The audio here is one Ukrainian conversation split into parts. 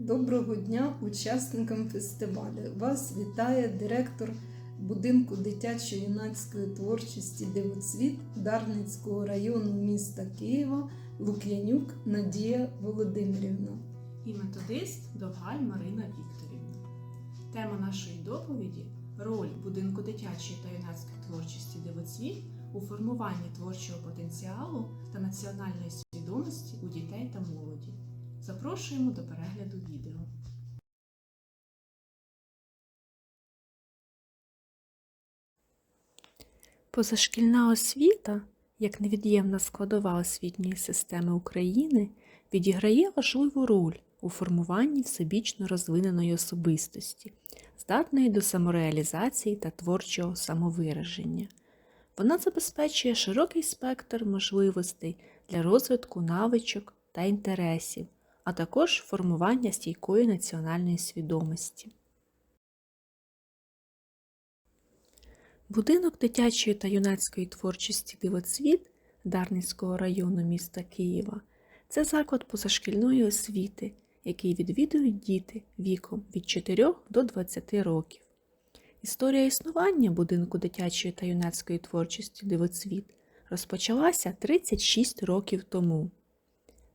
Доброго дня учасникам фестивалю. Вас вітає директор будинку дитячо-юнацької творчості Дивоцвіт Дарницького району міста Києва Лук'янюк Надія Володимирівна. і методист Довгаль Марина Вікторівна. Тема нашої доповіді роль будинку дитячої та юнацької творчості Дивоцвіт у формуванні творчого потенціалу та національної свідомості у дітей та молоді. Запрошуємо до перегляду відео. Позашкільна освіта, як невід'ємна складова освітньої системи України, відіграє важливу роль у формуванні всебічно розвиненої особистості, здатної до самореалізації та творчого самовираження. Вона забезпечує широкий спектр можливостей для розвитку навичок та інтересів, а також формування стійкої національної свідомості. Будинок дитячої та юнацької творчості Дивоцвіт Дарницького району міста Києва це заклад позашкільної освіти, який відвідують діти віком від 4 до 20 років. Історія існування будинку дитячої та юнацької творчості Дивоцвіт розпочалася 36 років тому.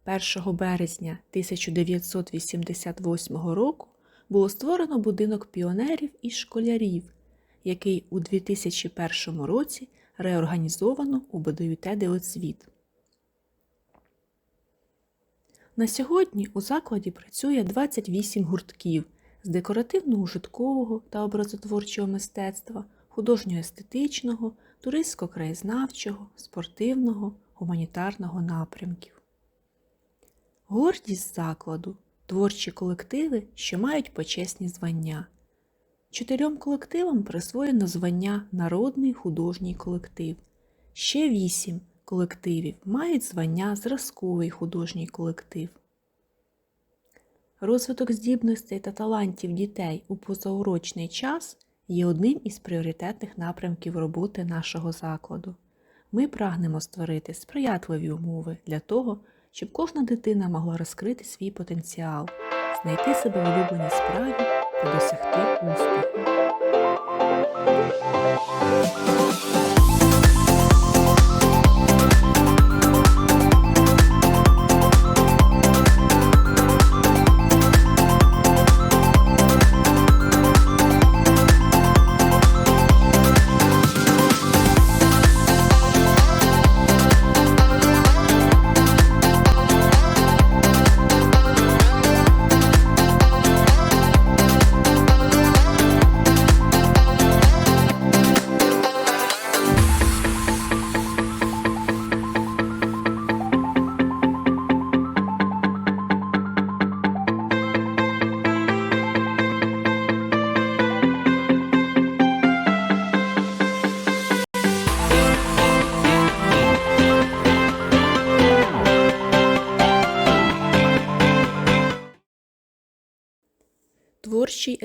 1 березня 1988 року було створено будинок піонерів і школярів, який у 2001 році реорганізовано у БДЮТ «Дивоцвіт». На сьогодні у закладі працює 28 гуртків з декоративно-ужиткового та образотворчого мистецтва, художньо-естетичного, туристсько-краєзнавчого, спортивного, гуманітарного напрямків. Гордість закладу творчі колективи, що мають почесні звання. Чотирьом колективам присвоєно звання Народний художній колектив. Ще вісім колективів мають звання Зразковий художній колектив. Розвиток здібностей та талантів дітей у позаурочний час є одним із пріоритетних напрямків роботи нашого закладу. Ми прагнемо створити сприятливі умови для того, щоб кожна дитина могла розкрити свій потенціал, знайти себе в улюбленій справі та досягти успіху.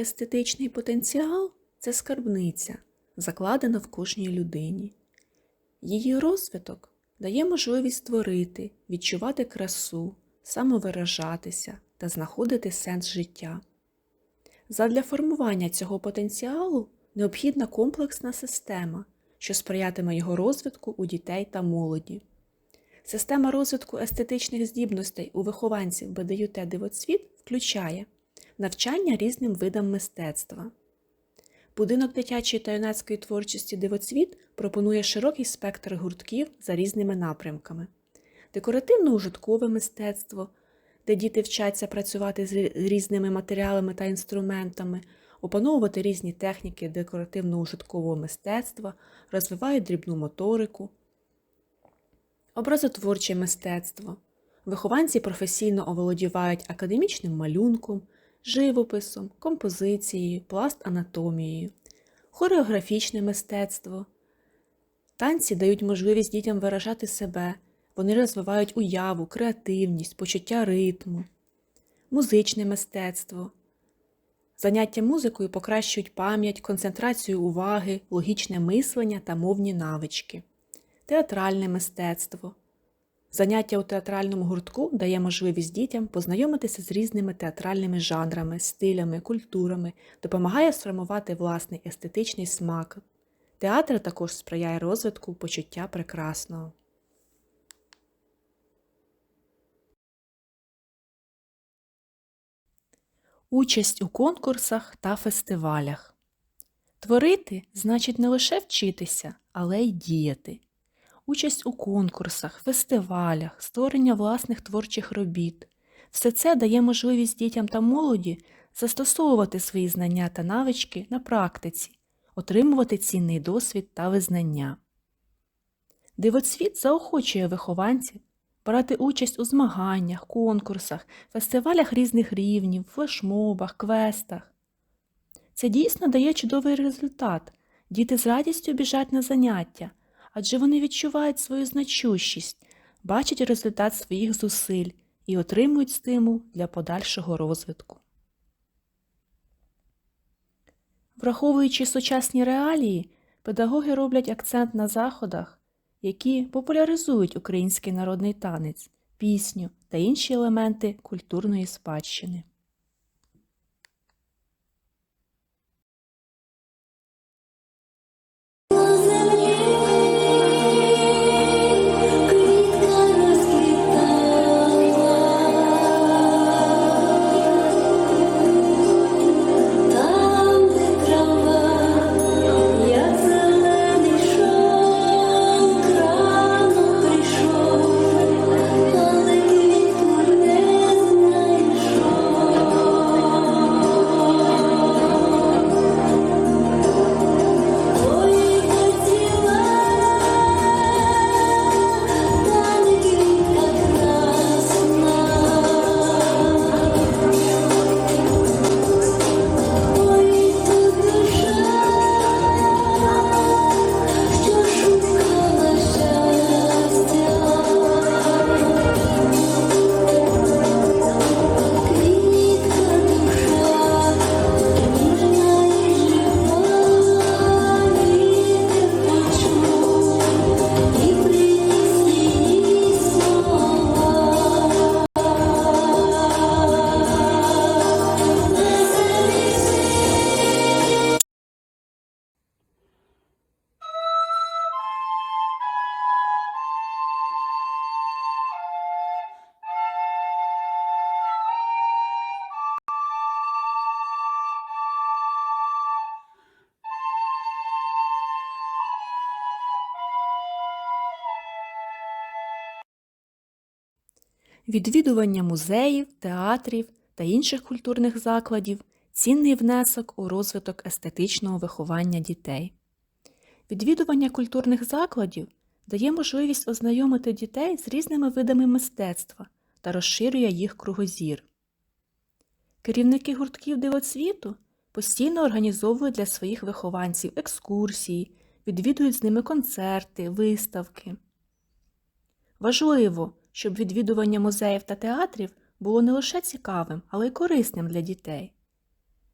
Естетичний потенціал це скарбниця, закладена в кожній людині. Її розвиток дає можливість створити, відчувати красу, самовиражатися та знаходити сенс життя. Задля формування цього потенціалу необхідна комплексна система, що сприятиме його розвитку у дітей та молоді. Система розвитку естетичних здібностей у вихованців БДЮТ Дивоцвіт включає навчання різним видам мистецтва. Будинок дитячої та юнацької творчості Дивоцвіт пропонує широкий спектр гуртків за різними напрямками: декоративно-ужиткове мистецтво, де діти вчаться працювати з різними матеріалами та інструментами, опановувати різні техніки декоративно-ужиткового мистецтва, розвивають дрібну моторику, образотворче мистецтво. Вихованці професійно оволодівають академічним малюнком, живописом, композицією, пласт-анатомією, хореографічне мистецтво. Танці дають можливість дітям виражати себе, вони розвивають уяву, креативність, почуття ритму, музичне мистецтво. Заняття музикою покращують пам'ять, концентрацію уваги, логічне мислення та мовні навички, театральне мистецтво. Заняття у театральному гуртку дає можливість дітям познайомитися з різними театральними жанрами, стилями, культурами, допомагає сформувати власний естетичний смак. Театр також сприяє розвитку почуття прекрасного. Участь у конкурсах та фестивалях. Творити значить не лише вчитися, але й діяти. Участь у конкурсах, фестивалях, створення власних творчих робіт. Все це дає можливість дітям та молоді застосовувати свої знання та навички на практиці, отримувати цінний досвід та визнання. Дивоцвіт заохочує вихованців брати участь у змаганнях, конкурсах, фестивалях різних рівнів, флешмобах, квестах. Це дійсно дає чудовий результат. Діти з радістю біжать на заняття, адже вони відчувають свою значущість, бачать результат своїх зусиль і отримують стимул для подальшого розвитку. Враховуючи сучасні реалії, педагоги роблять акцент на заходах, які популяризують український народний танець, пісню та інші елементи культурної спадщини. Відвідування музеїв, театрів та інших культурних закладів цінний внесок у розвиток естетичного виховання дітей. Відвідування культурних закладів дає можливість ознайомити дітей з різними видами мистецтва та розширює їх кругозір. Керівники гуртків дивоцвіту постійно організовують для своїх вихованців екскурсії, відвідують з ними концерти, виставки. Важливо, щоб відвідування музеїв та театрів було не лише цікавим, але й корисним для дітей.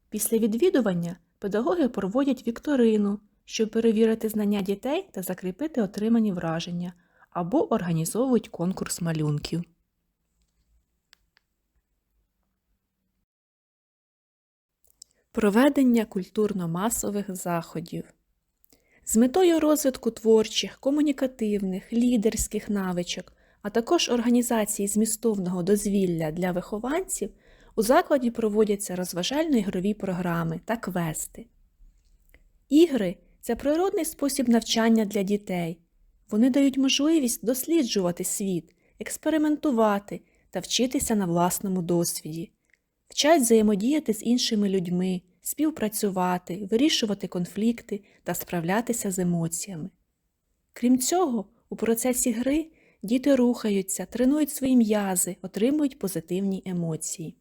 Після відвідування педагоги проводять вікторину, щоб перевірити знання дітей та закріпити отримані враження, або організовують конкурс малюнків. Проведення культурно-масових заходів з метою розвитку творчих, комунікативних, лідерських навичок, а також організації змістовного дозвілля для вихованців у закладі проводяться розважально-ігрові програми та квести. Ігри це природний спосіб навчання для дітей. Вони дають можливість досліджувати світ, експериментувати та вчитися на власному досвіді, вчать взаємодіяти з іншими людьми, співпрацювати, вирішувати конфлікти та справлятися з емоціями. Крім цього, у процесі гри діти рухаються, тренують свої м'язи, отримують позитивні емоції.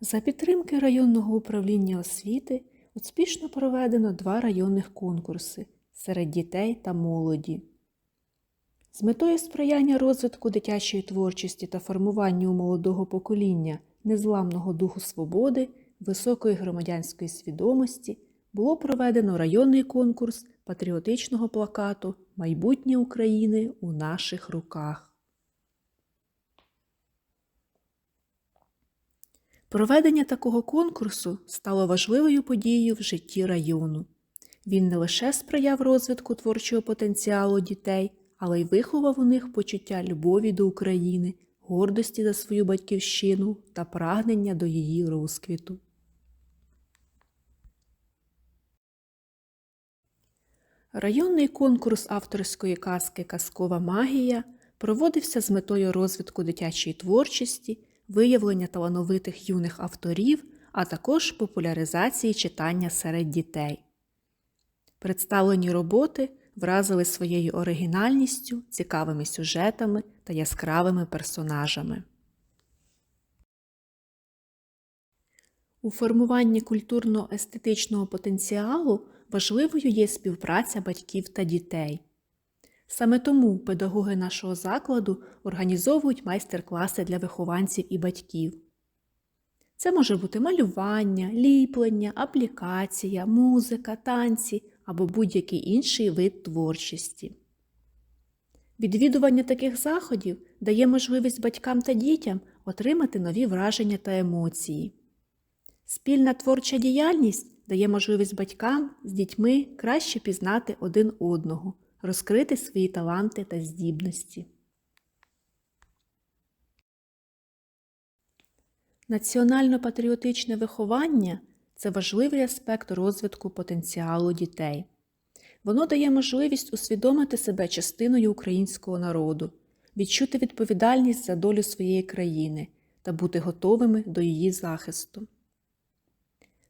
За підтримки районного управління освіти успішно проведено два районних конкурси серед дітей та молоді. З метою сприяння розвитку дитячої творчості та формуванню у молодого покоління незламного духу свободи, високої громадянської свідомості було проведено районний конкурс патріотичного плакату Майбутнє України у наших руках. Проведення такого конкурсу стало важливою подією в житті району. Він не лише сприяв розвитку творчого потенціалу дітей, але й виховав у них почуття любові до України, гордості за свою батьківщину та прагнення до її розквіту. Районний конкурс авторської казки Казкова магія проводився з метою розвитку дитячої творчості, виявлення талановитих юних авторів, а також популяризації читання серед дітей. Представлені роботи вразили своєю оригінальністю, цікавими сюжетами та яскравими персонажами. У формуванні культурно-естетичного потенціалу важливою є співпраця батьків та дітей. Саме тому педагоги нашого закладу організовують майстер-класи для вихованців і батьків. Це може бути малювання, ліплення, аплікація, музика, танці або будь-який інший вид творчості. Відвідування таких заходів дає можливість батькам та дітям отримати нові враження та емоції. Спільна творча діяльність дає можливість батькам з дітьми краще пізнати один одного, розкрити свої таланти та здібності. Національно-патріотичне виховання це важливий аспект розвитку потенціалу дітей. Воно дає можливість усвідомити себе частиною українського народу, відчути відповідальність за долю своєї країни та бути готовими до її захисту.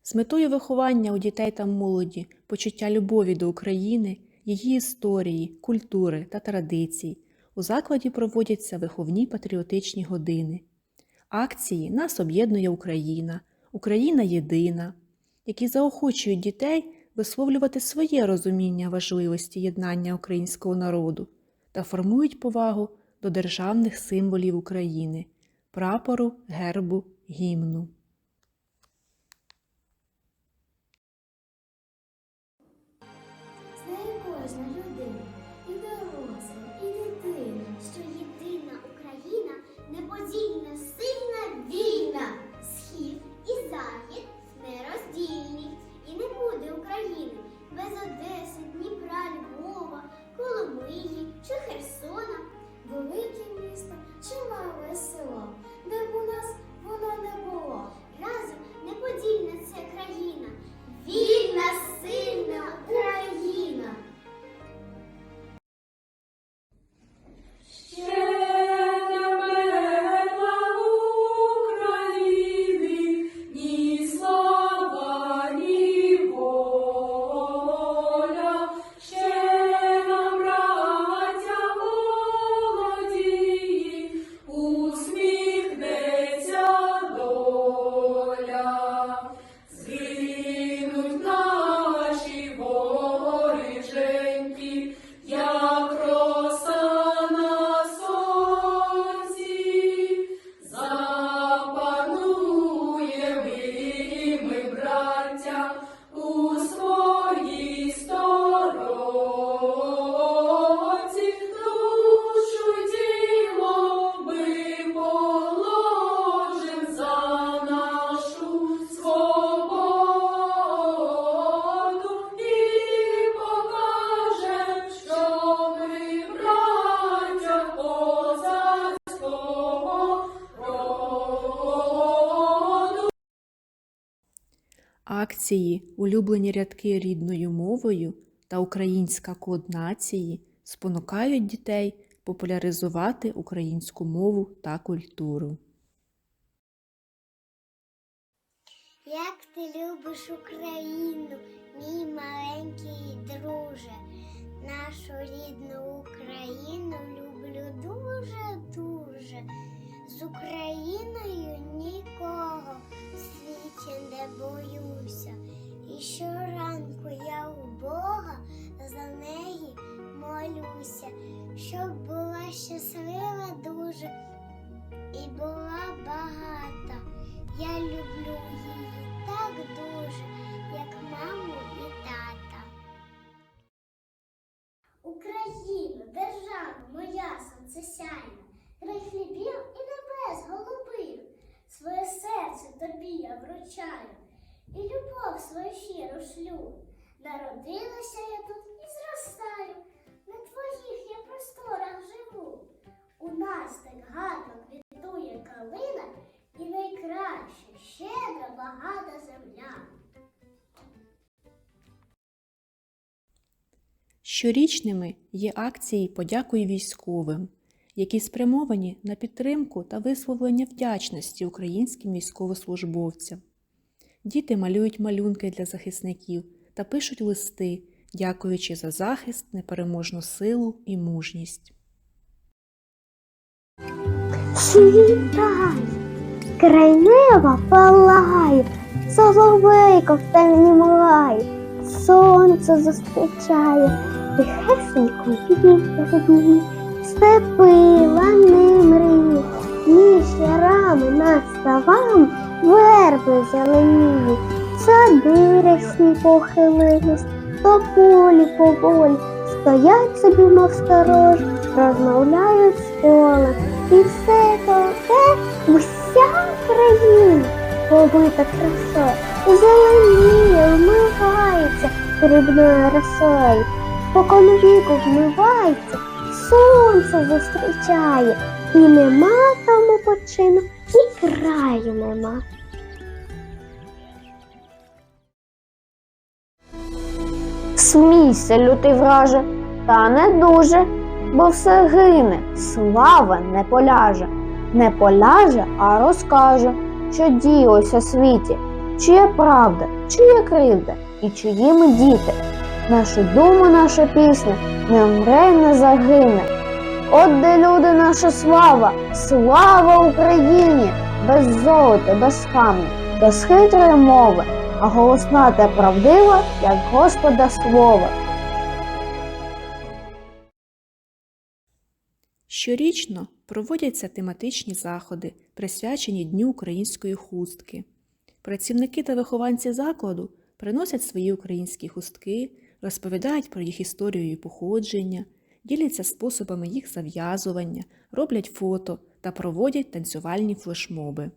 З метою виховання у дітей та молоді почуття любові до України, її історії, культури та традицій у закладі проводяться виховні патріотичні години. Акції Нас об'єднує Україна, Україна єдина, які заохочують дітей висловлювати своє розуміння важливості єднання українського народу та формують повагу до державних символів України прапору, гербу, гімну. У Акції, улюблені рядки рідною мовою та українська код нації спонукають дітей популяризувати українську мову та культуру. Як ти любиш Україну, мій маленький друже, нашу рідну Україну люблю дуже-дуже. З Україною нікого в світі не боюся. І щоранку я у Бога за неї молюся, щоб Народилася я тут і зростаю, на твоїх я просторах живу. У нас так гарно квітує калина і найкраще, щедра, багата земля. Щорічними є акції «Подякуй військовим», які спрямовані на підтримку та висловлення вдячності українським військовослужбовцям. Діти малюють малюнки для захисників та пишуть листи, дякуючи за захист, непереможну силу і мужність. Світай, край неба палає, соловейко в темні млає, сонце зустрічає, тихесенько дні, степи лани мрії, між ярами над ставами верби зеленіють, сади рясні похилились, тополі поволі, стоять собі, мов сторожі, розмовляють з полем. І все таке уся країна побита красою, зеленіє, вмивається дрібною росою, спокон віку вмивається, сонце зустрічає, і нема тому почину, і краю нема. Смійся, лютий враже, та не дуже, бо все гине, слава не поляже, не поляже, а розкаже, що діялося світі, чия правда, чия кривда і чиї ми діти. Наша дума, наша пісня не вмре, не загине. От де люди, наша слава, слава Україні, без золота, без камня, без хитрої мови, а голосна та правдива, як Господа слово. Щорічно проводяться тематичні заходи, присвячені Дню української хустки. Працівники та вихованці закладу приносять свої українські хустки, розповідають про їх історію і походження, діляться способами їх зав'язування, роблять фото та проводять танцювальні флешмоби.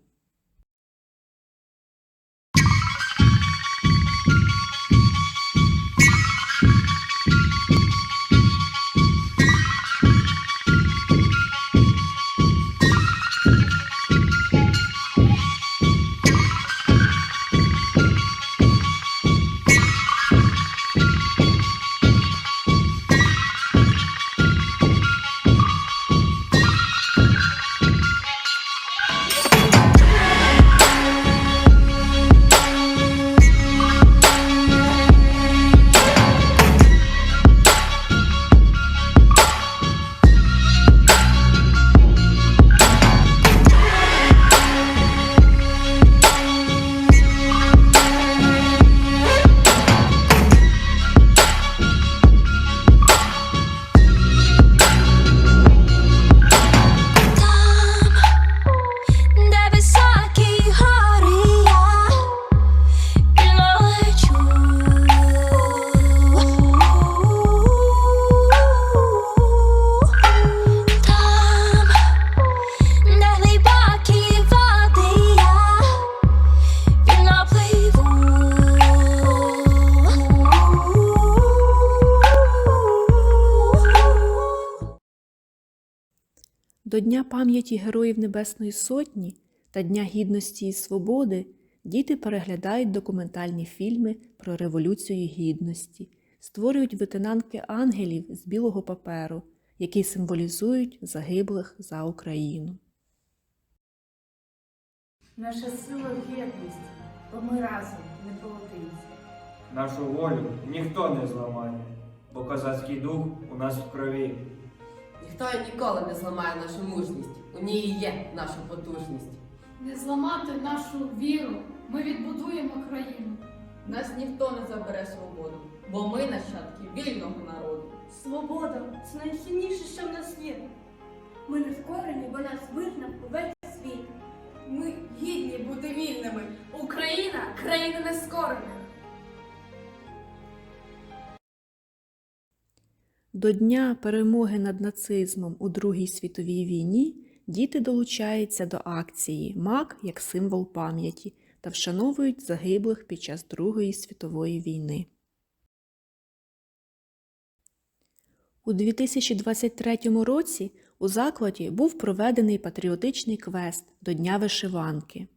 Пам'яті Героїв Небесної Сотні та Дня Гідності і Свободи діти переглядають документальні фільми про Революцію Гідності, створюють витинанки ангелів з білого паперу, які символізують загиблих за Україну. Наша сила в єдності, бо ми разом не поодинці. Нашу волю ніхто не зламає, бо козацький дух у нас в крові. І ніколи не зламає нашу мужність. У ній і є наша потужність. Не зламати нашу віру, ми відбудуємо країну. Нас ніхто не забере свободу, бо ми нащадки вільного народу. Свобода це найцінніше, що в нас є. Ми не вкорені, бо нас визнав увесь світ. Ми гідні бути вільними. Україна країна нескорених. До Дня перемоги над нацизмом у Другій світовій війні діти долучаються до акції МАК як символ пам'яті та вшановують загиблих під час Другої світової війни. У 2023 році у закладі був проведений патріотичний квест до Дня вишиванки.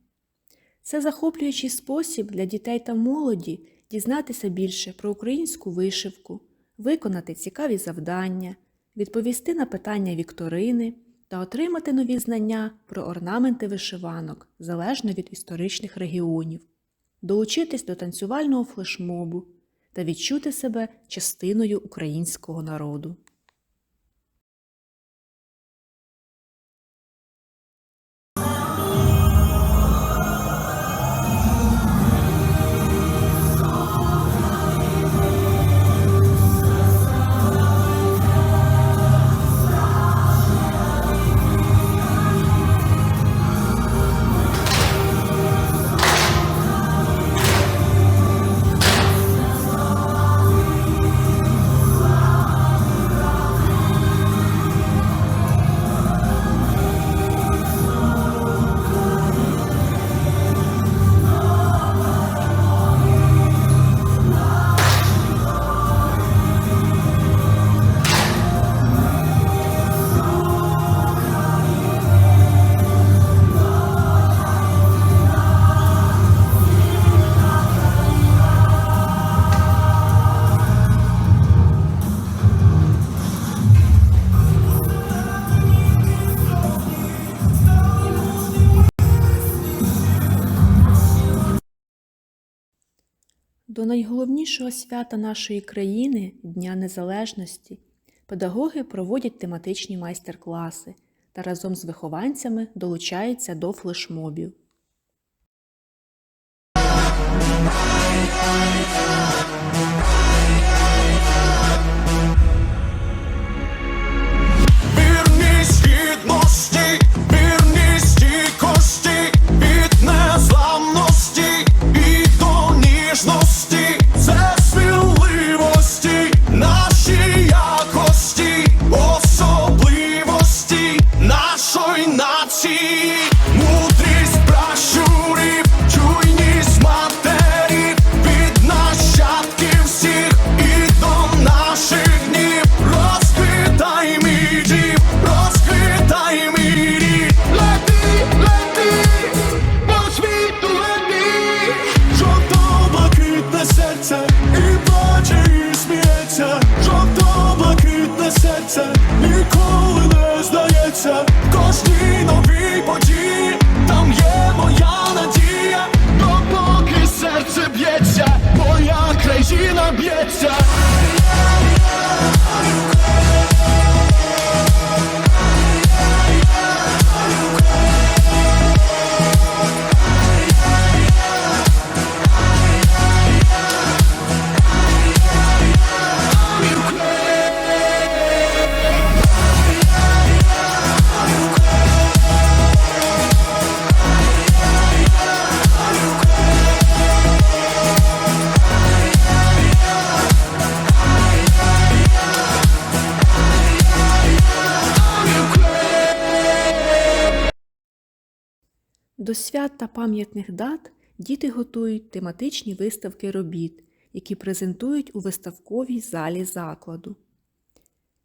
Це захоплюючий спосіб для дітей та молоді дізнатися більше про українську вишивку, виконати цікаві завдання, відповісти на питання вікторини та отримати нові знання про орнаменти вишиванок залежно від історичних регіонів, долучитись до танцювального флешмобу та відчути себе частиною українського народу. До найголовнішого свята нашої країни Дня Незалежності педагоги проводять тематичні майстер-класи та разом з вихованцями долучаються до флешмобів. До свят та пам'ятних дат діти готують тематичні виставки робіт, які презентують у виставковій залі закладу.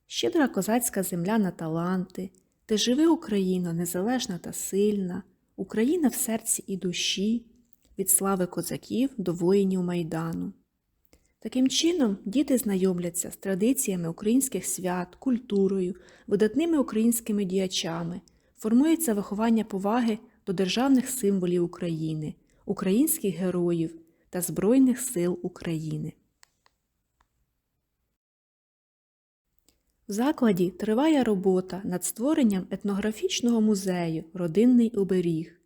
Щедра козацька земля на таланти, Ти живи Україно, незалежна та сильна, Україна в серці і душі, від слави козаків до воїнів Майдану. Таким чином, діти знайомляться з традиціями українських свят, культурою, видатними українськими діячами, формується виховання поваги до державних символів України, українських героїв та Збройних сил України. В закладі триває робота над створенням етнографічного музею Родинний оберіг.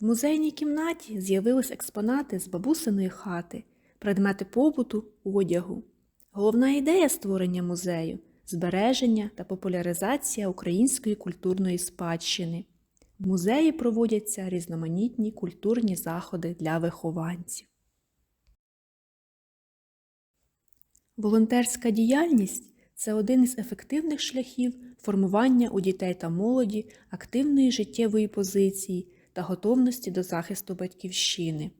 В музейній кімнаті з'явились експонати з бабусиної хати, предмети побуту, одягу. Головна ідея створення музею збереження та популяризація української культурної спадщини. В музеї проводяться різноманітні культурні заходи для вихованців. Волонтерська діяльність це один із ефективних шляхів формування у дітей та молоді активної життєвої позиції та готовності до захисту батьківщини.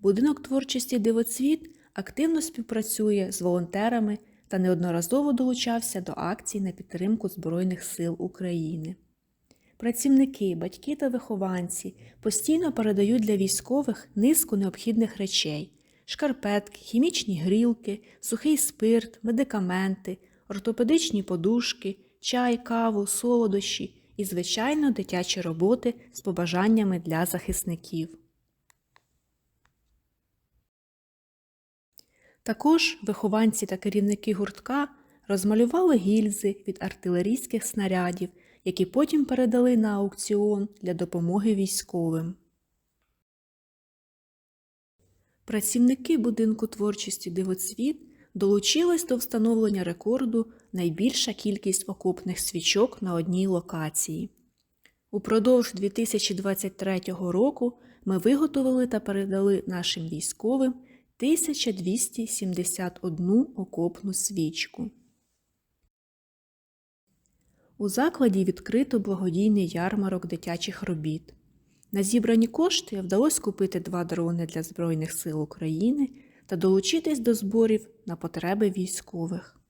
Будинок творчості Дивоцвіт активно співпрацює з волонтерами та неодноразово долучався до акцій на підтримку Збройних сил України. Працівники, батьки та вихованці постійно передають для військових низку необхідних речей: шкарпетки, хімічні грілки, сухий спирт, медикаменти, ортопедичні подушки, чай, каву, солодощі і, звичайно, дитячі роботи з побажаннями для захисників. Також вихованці та керівники гуртка розмалювали гільзи від артилерійських снарядів, які потім передали на аукціон для допомоги військовим. Працівники будинку творчості Дивоцвіт долучились до встановлення рекорду найбільша кількість окопних свічок на одній локації. Упродовж 2023 року ми виготовили та передали нашим військовим 1271 окопну свічку. У закладі відкрито благодійний ярмарок дитячих робіт. На зібрані кошти вдалося купити два дрони для Збройних сил України та долучитись до зборів на потреби військових.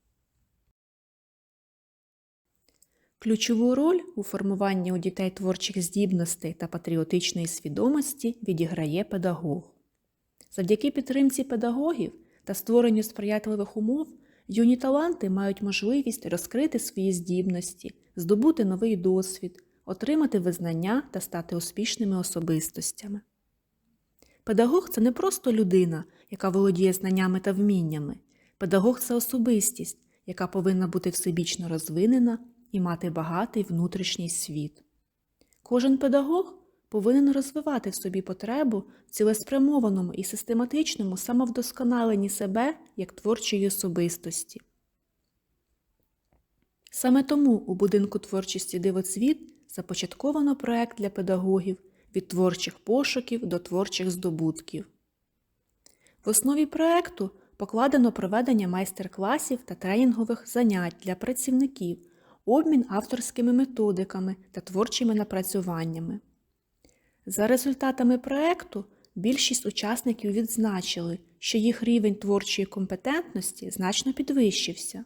Ключову роль у формуванні у дітей творчих здібностей та патріотичної свідомості відіграє педагог. Завдяки підтримці педагогів та створенню сприятливих умов юні таланти мають можливість розкрити свої здібності, здобути новий досвід, отримати визнання та стати успішними особистостями. Педагог це не просто людина, яка володіє знаннями та вміннями. Педагог це особистість, яка повинна бути всебічно розвинена і мати багатий внутрішній світ. Кожен педагог повинен розвивати в собі потребу в цілеспрямованому і систематичному самовдосконаленні себе як творчої особистості. Саме тому у будинку творчості Дивоцвіт започатковано проект для педагогів від творчих пошуків до творчих здобутків. В основі проекту покладено проведення майстер-класів та тренінгових занять для працівників, обмін авторськими методиками та творчими напрацюваннями. За результатами проекту більшість учасників відзначили, що їх рівень творчої компетентності значно підвищився.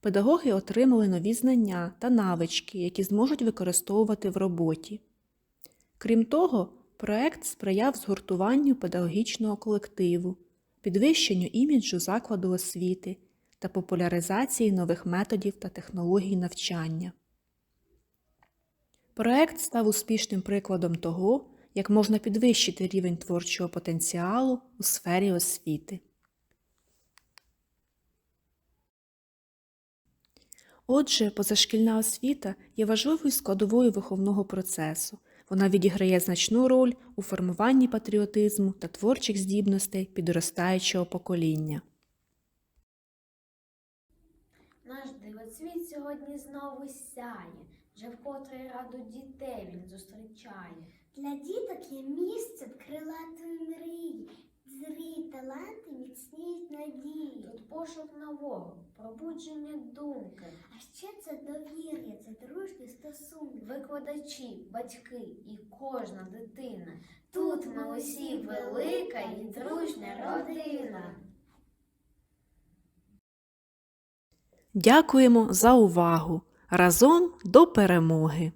Педагоги отримали нові знання та навички, які зможуть використовувати в роботі. Крім того, проект сприяв згуртуванню педагогічного колективу, підвищенню іміджу закладу освіти та популяризації нових методів та технологій навчання. Проект став успішним прикладом того, як можна підвищити рівень творчого потенціалу у сфері освіти. Отже, позашкільна освіта є важливою складовою виховного процесу. Вона відіграє значну роль у формуванні патріотизму та творчих здібностей підростаючого покоління. Наш дивоцвіт сьогодні знову сяє, вже вкотре раду дітей він зустрічає. Для діток є місце в крилатої мрії, зрі таланти міцніють надії. Тут пошук нового, пробудження думки. А ще це довір'я, це дружні стосунки. Викладачі, батьки і кожна дитина. Тут ми усі велика і дружня родина. Дякуємо за увагу! Разом до перемоги!